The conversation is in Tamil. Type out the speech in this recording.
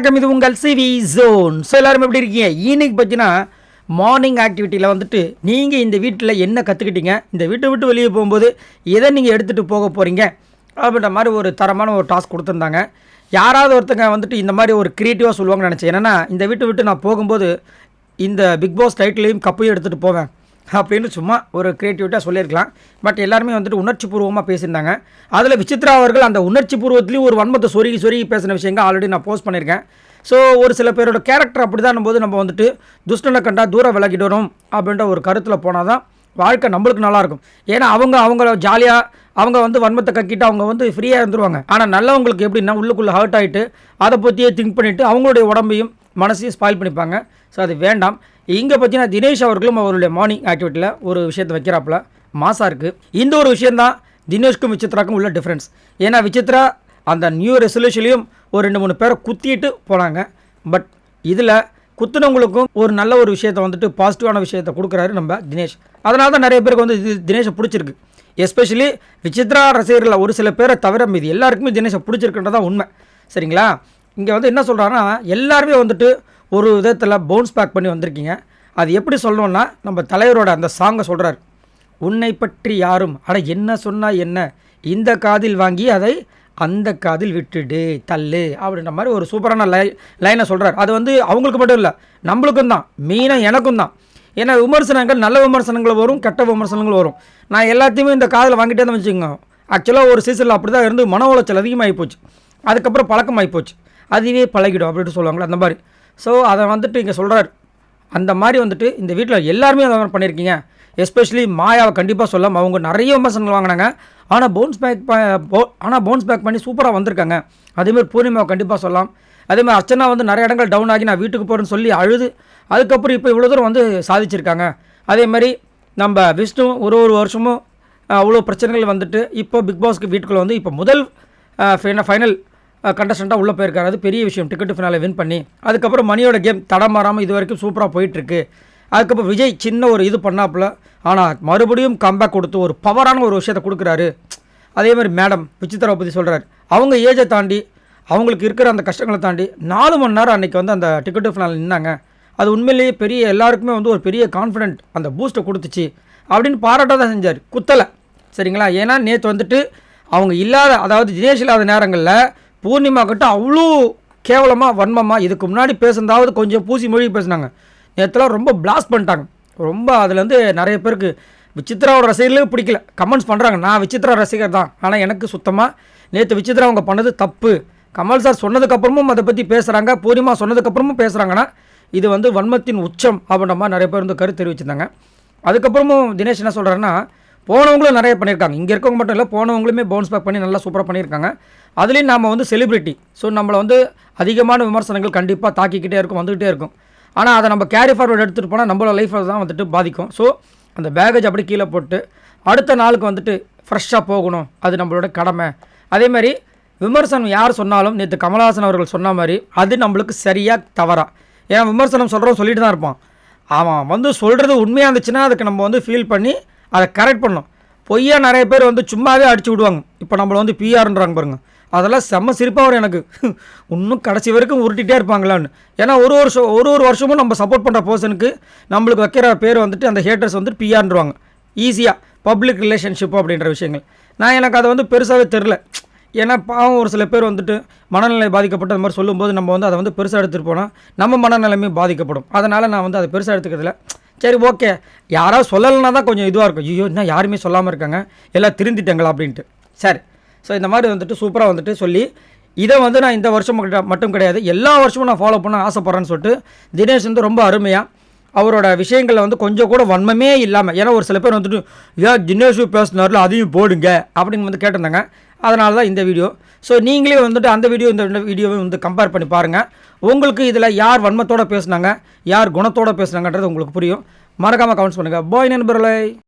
வணக்கம் இது உங்கள் சிவி ஜோன். ஸோ எல்லாரும் எப்படி இருக்கீங்க? இன்னைக்கு பார்த்தீங்கன்னா மார்னிங் ஆக்டிவிட்டியில் வந்துட்டு நீங்கள் இந்த வீட்டில் என்ன கற்றுக்கிட்டீங்க இந்த வீட்டை விட்டு வெளியே போகும்போது எதை நீங்கள் எடுத்துகிட்டு போக போகிறீங்க அப்படின்ற மாதிரி ஒரு தரமான ஒரு டாஸ்க் கொடுத்துருந்தாங்க. யாராவது ஒருத்தங்க வந்துட்டு இந்த மாதிரி ஒரு க்ரியேட்டிவாக சொல்லுவாங்கன்னு நினச்சேன். என்னென்னா இந்த வீட்டை விட்டு நான் போகும்போது இந்த பிக் பாஸ் டைட்டிலையும் கப்பையும் எடுத்துகிட்டு போவேன். அப்படின்னு சும்மா ஒரு க்ரியேட்டிவிட்டாக சொல்லியிருக்கலாம். பட் எல்லாருமே வந்துட்டு உணர்ச்சி பூர்வமாக பேசியிருந்தாங்க. அதில் விசித்ரா அவர்கள் அந்த உணர்ச்சி பூர்வத்துலேயும் ஒரு வன்மத்தை சொருகி சொருகி பேசின விஷயங்கள் ஆல்ரெடி நான் போஸ்ட் பண்ணியிருக்கேன். ஸோ ஒரு சில பேரோட கேரக்டர் அப்படி தான் போது நம்ம வந்துட்டு துஷ்டனை கண்டா தூரம் விலகிடணும் அப்படின்ற ஒரு கருத்தில் போனால் தான் வாழ்க்கை நம்மளுக்கு நல்லாயிருக்கும் ஏன்னா அவங்க அவங்கள ஜாலியாக அவங்க வந்து வன்மத்தை கக்கிட்டு அவங்க வந்து ஃப்ரீயாக இருந்துருவாங்க. ஆனால் நல்லவங்களுக்கு எப்படின்னா உள்ளுக்குள்ளே ஹர்ட் ஆகிட்டு அதை பற்றியே திங்க் பண்ணிவிட்டு அவங்களுடைய உடம்பையும் மனசையும் ஸ்பாயில் பண்ணிப்பாங்க. ஸோ அது வேண்டாம். இங்கே பார்த்தீங்கன்னா தினேஷ் அவர்களும் அவருடைய மார்னிங் ஆக்டிவிட்டியில் ஒரு விஷயத்தை வைக்கிறாப்புல. மாசாக இருக்குது இந்த ஒரு விஷயந்தான் தினேஷ்க்கும் விசித்ராக்கும் உள்ள டிஃப்ரென்ஸ் ஏன்னா விசித்ரா அந்த நியூ ரெசல்யூஷன்லையும் ஒரு ரெண்டு மூணு பேரை குத்திட்டு போனாங்க. பட் இதில் குத்துனவங்களுக்கும் ஒரு நல்ல ஒரு விஷயத்தை வந்துட்டு பாசிட்டிவான விஷயத்தை கொடுக்குறாரு நம்ம தினேஷ். அதனால தான் நிறைய பேருக்கு வந்து இது தினேஷை பிடிச்சிருக்கு. எஸ்பெஷலி விசித்ரா ரசிகர்களில் ஒரு சில பேரை தவிர மீது எல்லாருக்குமே தினேஷை பிடிச்சிருக்குன்றதான் உண்மை. சரிங்களா? இங்கே வந்து என்ன சொல்கிறாங்கன்னா எல்லாருமே வந்துட்டு ஒரு விதத்தில் பவுன்ஸ் பேக் பண்ணி வந்திருக்கீங்க. அது எப்படி சொல்லணும்னா நம்ம தலைவரோட அந்த சாங்கை சொல்கிறார் உன்னை பற்றி யாரும் ஆனால் என்ன சொன்னால் என்ன? இந்த காதில் வாங்கி அதை அந்த காதில் விட்டுடு தள்ளு அப்படின்ற மாதிரி ஒரு சூப்பரான லை லைனை சொல்கிறார் அது வந்து அவங்களுக்கு மட்டும் இல்லை நம்மளுக்கும் தான் மெயினாக எனக்கும் தான். ஏன்னா விமர்சனங்கள் நல்ல விமர்சனங்கள் வரும் கெட்ட விமர்சனங்கள் வரும். நான் எல்லாத்தையுமே இந்த காதில் வாங்கிட்டே தான் வச்சுக்கோங்க. ஆக்சுவலாக ஒரு சீசனில் அப்படி தான் இருந்து மன உளைச்சல் அதிகமாகி போச்சு. அதுக்கப்புறம் பழக்கமாகி போச்சு. அதுவே பழகிடும் அப்படின்ட்டு சொல்லுவாங்களே அந்த மாதிரி. ஸோ அதை வந்துட்டு இங்கே சொல்கிறார் அந்த மாதிரி வந்துட்டு இந்த வீட்டில் எல்லாருமே அந்த மாதிரி பண்ணியிருக்கீங்க எஸ்பெஷலி மாயாவை கண்டிப்பாக சொல்லாம் அவங்க நிறைய விமர்சனங்கள் வாங்கினாங்க. ஆனால் பவுன்ஸ் பேக் ஆனால் பவுன்ஸ் பேக் பண்ணி சூப்பராக வந்திருக்காங்க. அதேமாதிரி பூர்ணிமாவை கண்டிப்பாக சொல்லலாம். அதேமாதிரி அர்ச்சனா வந்து நிறைய இடங்கள் டவுன் ஆகி நான் வீட்டுக்கு போகிறேன்னு சொல்லி அழுது. அதுக்கப்புறம் இப்போ இவ்வளோ தூரம் வந்து சாதிச்சிருக்காங்க. அதே மாதிரி நம்ம விஷ்ணு ஒரு ஒரு வருஷமும் அவ்வளோ பிரச்சனைகள் வந்துட்டு இப்போ பிக் பாஸ்க்கு வீட்டுக்குள்ளே வந்து இப்போ முதல் ஃபைனல் கண்டஸ்டண்ட்டாக உள்ளே போயிருக்காரு. அது பெரிய விஷயம். டிக்கெட் ஃபினாலே வின் பண்ணி அதுக்கப்புறம் மணியோட கேம் தடம் மாறாமல் இது வரைக்கும் சூப்பராக போயிட்டுருக்கு. அதுக்கப்புறம் விஜய் சின்ன ஒரு இது பண்ணாப்புல ஆனால் மறுபடியும் கம்பேக் கொடுத்து ஒரு பவரான ஒரு விஷயத்தை கொடுக்குறாரு. அதே மாதிரி மேடம் விசித்ரா பற்றி சொல்கிறார் அவங்க ஏஜை தாண்டி அவங்களுக்கு இருக்கிற அந்த கஷ்டங்களை தாண்டி நாலு மணி நேரம் அன்றைக்கி வந்து அந்த டிக்கெட் ஃபினால் நின்னாங்க. அது உண்மையிலேயே பெரிய எல்லாருக்குமே வந்து ஒரு பெரிய கான்ஃபிடென்ட் அந்த பூஸ்ட்டை கொடுத்துச்சு அப்படின்னு பாராட்டாக தான் செஞ்சார். குத்தலை. சரிங்களா? ஏன்னா நேற்று வந்துட்டு அவங்க இல்லாத அதாவது தினேஷ் இல்லாத நேரங்களில் பூர்ணிமா கிட்ட அவ்வளோ கேவலமாக வன்மமாக இதுக்கு முன்னாடி பேசுனதாவது கொஞ்சம் பூசி மொழி பேசினாங்க. நேற்றுலாம் ரொம்ப பிளாஸ்ட் பண்ணிட்டாங்க. ரொம்ப அதுலேருந்து நிறைய பேருக்கு விசித்ராவோட ரசிகர்களே பிடிக்கல. கமெண்ட்ஸ் பண்ணுறாங்க நான் விசித்ரா ரசிகர் தான். ஆனால் எனக்கு சுத்தமாக நேற்று விசித்ரா அவங்க பண்ணது தப்பு. கமல் சார் சொன்னதுக்கப்புறமும் அதை பற்றி பேசுகிறாங்க பூர்ணிமா சொன்னதுக்கப்புறமும் பேசுகிறாங்கன்னா இது வந்து வன்மத்தின் உச்சம் அப்படின்ற மாதிரி நிறைய பேர் வந்து கருத்து தெரிவிச்சிருந்தாங்க. அதுக்கப்புறமும் தினேஷ் என்ன சொல்கிறாருன்னா போனவங்களும் நிறைய பண்ணியிருக்காங்க. இங்கே இருக்கவங்க மட்டும் இல்லை போனவங்களுமே பவுன்ஸ் பேக் பண்ணி நல்லா சூப்பராக பண்ணியிருக்காங்க. அதுலேயும் நம்ம வந்து செலிப்ரிட்டி ஸோ நம்மளை வந்து அதிகமான விமர்சனங்கள் கண்டிப்பாக தாக்கிக்கிட்டே இருக்கும் வந்துக்கிட்டே இருக்கும். ஆனால் அதை நம்ம கேரி ஃபார்வர்டு எடுத்துகிட்டு போனால் நம்மளோட லைஃப்பில் தான் வந்துட்டு பாதிக்கும். ஸோ அந்த பேகேஜ் அப்படி கீழே போட்டு அடுத்த நாளுக்கு வந்துட்டு ஃப்ரெஷ்ஷாக போகணும். அது நம்மளோட கடமை. அதே மாதிரி விமர்சனம் யார் சொன்னாலும் நேற்று கமலஹாசன் அவர்கள் சொன்ன மாதிரி அது நம்மளுக்கு சரியாக தவறா. ஏன்னா விமர்சனம் சொல்கிறோம் சொல்லிட்டு தான் இருப்பான். அவன் வந்து சொல்கிறது உண்மையாக இருந்துச்சுன்னா அதுக்கு நம்ம வந்து ஃபீல் பண்ணி அதை கரெக்ட் பண்ணணும். பொய்யா நிறைய பேர் வந்து சும்மாவே அடிச்சு விடுவாங்க. இப்போ நம்மளை வந்து பிஆர்ன்றாங்க பாருங்கள் அதெல்லாம் செம்ம சிரிப்பாக வரும் எனக்கு. இன்னும் கடைசி வரைக்கும் உருட்டிகிட்டே இருப்பாங்களான்னு. ஏன்னா ஒரு வருஷம் ஒரு ஒரு வருஷமும் நம்ம சப்போர்ட் பண்ணுற பர்சனுக்கு நம்மளுக்கு வைக்கிற பேர் வந்துட்டு அந்த ஹேட்டர்ஸ் வந்துட்டு பிஆர்ன்றாங்க ஈஸியாக பப்ளிக் ரிலேஷன்ஷிப் அப்படின்ற விஷயங்கள். நான் எனக்கு அதை வந்து பெருசாகவே தெரில. ஏன்னா பாவம் ஒரு சில பேர் வந்துட்டு மனநிலை பாதிக்கப்பட்ட அந்த மாதிரி சொல்லும்போது நம்ம வந்து அதை வந்து பெருசாக எடுத்துகிட்டு போனால் நம்ம மனநிலைமையும் பாதிக்கப்படும். அதனால் நான் வந்து அதை பெருசாக எடுத்துக்கிறதுல சரி ஓகே. யாராவது சொல்லலைன்னா தான் கொஞ்சம் இதுவாக இருக்கும். ஐயோ என்ன யாருமே சொல்லாமல் இருக்காங்க? எல்லாம் திருந்திட்டாங்களா அப்படின்ட்டு. சரி. ஸோ இந்த மாதிரி வந்துட்டு சூப்பராக வந்துட்டு சொல்லி இதை வந்து நான் இந்த வருஷம் மட்டும் கிடையாது எல்லா வருஷமும் நான் ஃபாலோ பண்ண ஆசைப்பட்றேன்னு சொல்லிட்டு தினேஷ் வந்து ரொம்ப அருமையாக அவரோட விஷயங்களில் வந்து கொஞ்சம் கூட வன்மமே இல்லாமல் ஏன்னா ஒரு சில பேர் வந்துட்டு ஏன் தினேஷு பேசினார்ல அதையும் போடுங்க அப்படின்னு வந்து கேட்டிருந்தாங்க. அதனால தான் இந்த வீடியோ. ஸோ நீங்களே வந்துட்டு அந்த வீடியோ இந்த வீடியோவை வந்து கம்பேர் பண்ணி பாருங்கள் உங்களுக்கு இதில் யார் வன்மத்தோடு பேசுனாங்க யார் குணத்தோடு பேசுனாங்கன்றது உங்களுக்கு புரியும். மறக்காமல் கமெண்ட்ஸ் பண்ணுங்கள் பாய் நண்பர்களை.